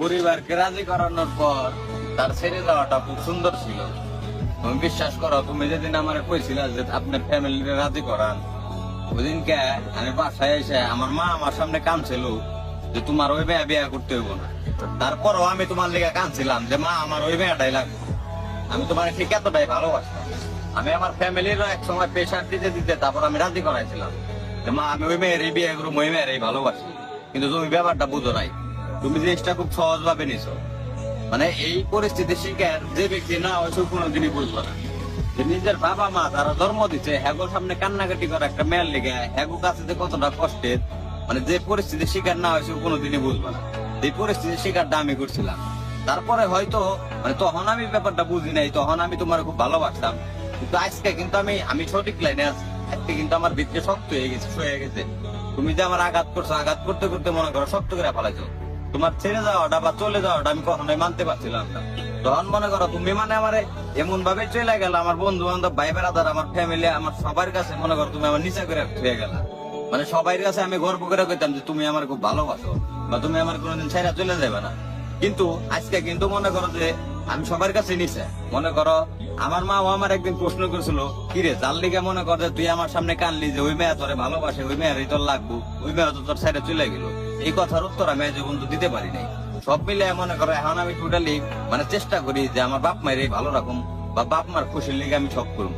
পরিবারকে রাজি করানোর পর তার ছেড়ে যাওয়াটা খুব সুন্দর ছিল। তুমি বিশ্বাস করো, তুমি যেদিন আমার কইছিল যে আপনার ফ্যামিলিকে রাজি করান ওদিনকে আমি বাসায় এসে আমার মা আমার সামনে কাঁদছিল যে তোমার ওই মেয়ে বিয়ে করতে হইব না। তারপরও আমি তোমার লেগে কাঁদছিলাম যে মা, আমার ওই মেয়েটাই লাগবে। আমি তোমার ঠিক এতটাই ভালোবাসতাম। আমি আমার ফ্যামিলির এক সময় প্রেশার দিতে দিতে তারপর আমি রাজি করাইছিলাম যে মা, আমি ওই মেয়ের বিয়ে করব, ওই মেয়ের ভালোবাসি। কিন্তু তুমি ব্যাপারটা বুঝো নাই। তুমি জিনিসটা খুব সহজ ভাবে নিছো। মানে এই পরিস্থিতি শিকার যে ব্যক্তি না হয়েছে কোনোদিনই বুঝব না। নিজের বাবা মা তারা জন্ম দিচ্ছে হ্যাগোর সামনে কান্নাকাটি করা একটা মেয়ের লেগে, হ্যাগো কাছে যে কতটা কষ্টের মানে যে পরিস্থিতির শিকার না হয়েছে কোনোদিনই বুঝব না। এই পরিস্থিতির শিকারটা আমি করছিলাম। তারপরে হয়তো মানে তখন আমি ব্যাপারটা বুঝি নাই, তখন আমি তোমার খুব ভালোবাসতাম। কিন্তু আজকে কিন্তু আমি আমি সঠিক লাইনে আছি। আজকে কিন্তু আমার ভিতরে শক্ত হয়ে গেছে হয়ে গেছে। তুমি যে আমার আঘাত করছ, আঘাত করতে করতে মনে করো শক্ত করে ফেলাইছো। তোমার ছেড়ে যাওয়াটা বা চলে যাওয়াটা আমি কখনোই মানতে পারছিলাম না। তখন মনে করো তুমি মানে আমারে এমন ভাবে চলে গেল আমার বন্ধু বান্ধব ভাই বেড়াদার আমার ফ্যামিলি আমার সবার কাছে মনে করো তুমি আমার নিচে করে হয়ে গেল। মানে সবার কাছে আমি গর্ব করে কইতাম যে তুমি আমার খুব ভালোবাসো বা তুমি আমার কোনোদিন ছেড়ে চলে যাবে না। কিন্তু আজকে কিন্তু মনে করো যে আমি সবার কাছে নিচে। মনে করো আমার মা ও আমার একদিন প্রশ্ন করেছিল কি রে যার লিগে মনে কর যে তুই আমার সামনে কানলি যে ওই মেয়ে তোরে ভালোবাসে, ওই মেয়েরই তোর লাগবো, ওই মেয়ে তো তোর সাইডে চলে গেল। এই কথার উত্তর আমি আজ পর্যন্ত দিতে পারি নাই। সব মিলে মনে করো, এখন আমি টোটালি মানে চেষ্টা করি যে আমার বাপ মায়ের ভালো রাখুম বা বাপ মার খুশির লিগে আমি সব করুম।